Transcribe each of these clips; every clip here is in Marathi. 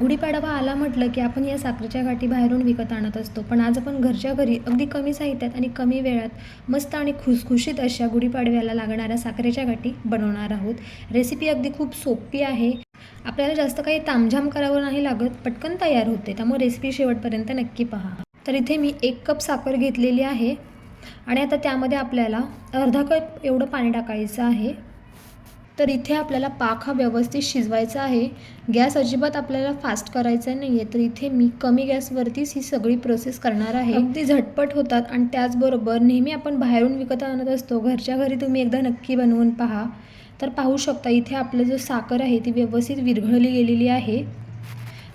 गुढीपाडवा आला म्हटलं की आपण या साखरेच्या गाठी बाहेरून विकत आणत असतो. पण आज आपण घरच्या घरी अगदी कमी साहित्यात आणि कमी वेळात मस्त आणि खुसखुशीत अशा गुढीपाडव्याला लागणाऱ्या साखरेच्या गाठी बनवणार आहोत. रेसिपी अगदी खूप सोपी आहे. आपल्याला जास्त काही तामझाम करावं नाही लागत. पटकन तयार होते. त्यामुळे रेसिपी शेवटपर्यंत नक्की पहा. तर इथे मी एक कप साखर घेतलेली आहे. आणि आता त्यामध्ये आपल्याला अर्धा कप एवढं पाणी टाकायचं आहे. तर इथे आपल्याला पाक हा व्यवस्थित शिजवायचा आहे. गॅस अजिबात आपल्याला फास्ट करायचा नाही आहे तर इथे मी कमी गॅसवरतीच ही सगळी प्रोसेस करणार आहे. अगदी झटपट होतात आणि त्याचबरोबर नेहमी आपण बाहेरून विकत आणत असतो. घरच्या घरी तुम्ही एकदा नक्की बनवून पहा. तर पाहू शकता इथे आपलं जो साखर आहे ती व्यवस्थित विरघळली गेलेली आहे.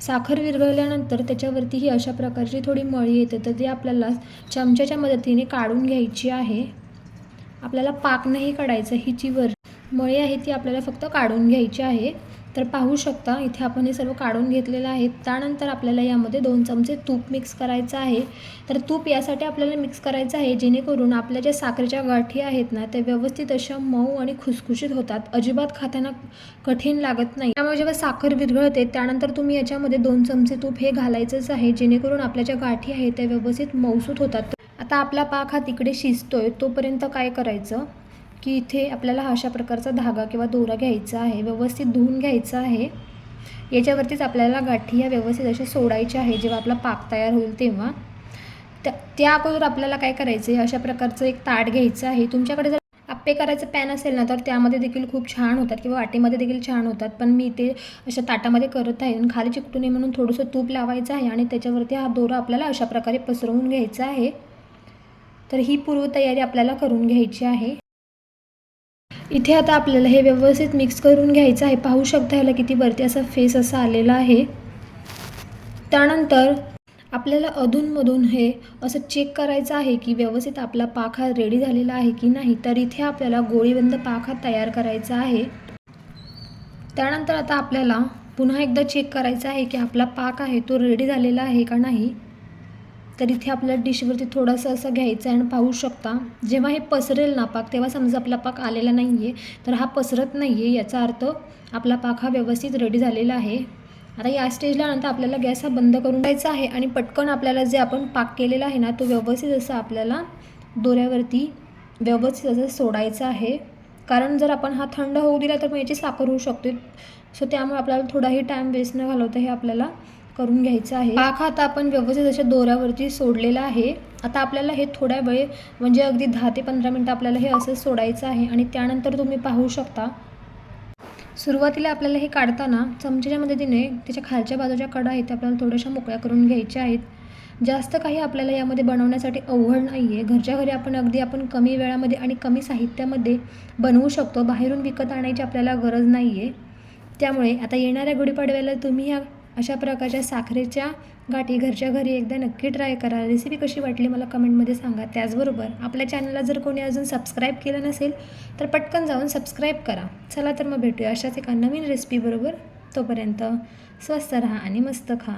साखर विरघळल्यानंतर त्याच्यावरती ही अशा प्रकारची थोडी मळी येते. तर ती आपल्याला चमच्याच्या मदतीने काढून घ्यायची आहे. आपल्याला पाक नाही काढायचं ही जी वर मळी आहे ती आपल्याला फक्त काढून घ्यायची आहे. तर पाहू शकता इथे आपण हे सर्व काढून घेतलेलं आहे. त्यानंतर आपल्याला यामध्ये दोन चमचे तूप मिक्स करायचं आहे. तर तूप यासाठी आपल्याला मिक्स करायचं आहे जेणेकरून आपल्या ज्या साखरेच्या गाठी आहेत ना त्या व्यवस्थित अशा मऊ आणि खुसखुशीत होतात. अजिबात खाताना कठीण लागत नाही. त्यामुळे जेव्हा साखर विरघळते त्यानंतर तुम्ही याच्यामध्ये दोन चमचे तूप हे घालायचंच आहे जेणेकरून आपल्या ज्या गाठी आहेत त्या व्यवस्थित मऊसूत होतात. आता आपला पाक हा तिकडे शिजतोय तोपर्यंत काय करायचं? की इथे आपल्याला हा अशा प्रकारचा धागा किंवा दोरा घ्यायचा आहे व्यवस्थित धुवून घ्यायचा आहे. याच्यावरतीच आपल्याला गाठी ह्या व्यवस्थित अशा सोडायच्या आहे जेव्हा आपला पाक तयार होईल तेव्हा. त्या त्या अगोदर आपल्याला काय करायचं आहे अशा प्रकारचं एक ताट घ्यायचं आहे. तुमच्याकडे जर आप्पे करायचं पॅन असेल ना तर त्यामध्ये देखील खूप छान होतात किंवा वाटीमध्ये देखील छान होतात. पण मी ते अशा ताटामध्ये करत आहे आणि खाली चिकटू नये म्हणून थोडंसं तूप लावायचं आहे आणि त्याच्यावरती हा दोरा आपल्याला अशा प्रकारे पसरवून घ्यायचा आहे. तर ही पूर्वतयारी आपल्याला करून घ्यायची आहे. इथे आता आपल्याला हे व्यवस्थित मिक्स करून घ्यायचं आहे. पाहू शकता ह्याला किती वरती असा फेस असा आलेला आहे. त्यानंतर आपल्याला अधूनमधून हे असं चेक करायचं आहे की व्यवस्थित आपला पाक हा रेडी झालेला आहे की नाही. तर इथे आपल्याला गोळीबंद पाक हा तयार करायचा आहे. त्यानंतर आता आपल्याला पुन्हा एकदा चेक करायचा आहे की आपला पाक आहे तो रेडी झालेला आहे का नाही. तर इथे आपल्या डिशवरती थोडासा असं घ्यायचं आहे आणि पाहू शकता जेव्हा हे पसरेल ना पाक तेव्हा समजा आपला पाक आलेला नाही आहे तर हा पसरत नाही आहे याचा अर्थ आपला पाक हा व्यवस्थित रेडी झालेला आहे. आता या स्टेजला नंतर आपल्याला गॅस हा बंद करून द्यायचा आहे आणि पटकन आपल्याला जे आपण पाक केलेला आहे ना तो व्यवस्थित असं आपल्याला दोऱ्यावरती व्यवस्थित असं सोडायचं आहे. कारण जर आपण हा थंड होऊ दिला तर मग याची साखर होऊ शकते. सो त्यामुळे आपल्याला थोडाही टाईम वेस्ट न घालवता हे आपल्याला करून घ्यायचं आहे. पाक आता आपण व्यवस्थित अशा दोऱ्यावरती सोडलेला आहे. आता आपल्याला हे थोड्या वेळ म्हणजे अगदी दहा ते पंधरा मिनटं आपल्याला हे असं सोडायचं आहे आणि त्यानंतर तुम्ही पाहू शकता. सुरुवातीला आपल्याला हे काढताना चमच्याच्या मदतीने त्याच्या खालच्या बाजूच्या कडा आहेत त्या आपल्याला थोड्याशा मोकळ्या करून घ्यायच्या आहेत. जास्त काही आपल्याला यामध्ये बनवण्यासाठी अवघड नाही आहे घरच्या घरी आपण अगदी आपण कमी वेळामध्ये आणि कमी साहित्यामध्ये बनवू शकतो. बाहेरून विकत आणायची आपल्याला गरज नाही आहे त्यामुळे आता येणाऱ्या गुढीपाडव्याला तुम्ही ह्या अशा प्रकारच्या साखरेच्या गाठी घरच्या घरी एकदा नक्की ट्राय करा. रेसिपी कशी वाटली मला कमेंटमध्ये सांगा. त्याचबरोबर आपल्या चॅनलला जर कोणी अजून सबस्क्राईब केलं नसेल तर पटकन जाऊन सबस्क्राईब करा. चला तर मग भेटूया अशाच एका नवीन रेसिपीबरोबर तोपर्यंत स्वस्त राहा आणि मस्त खा.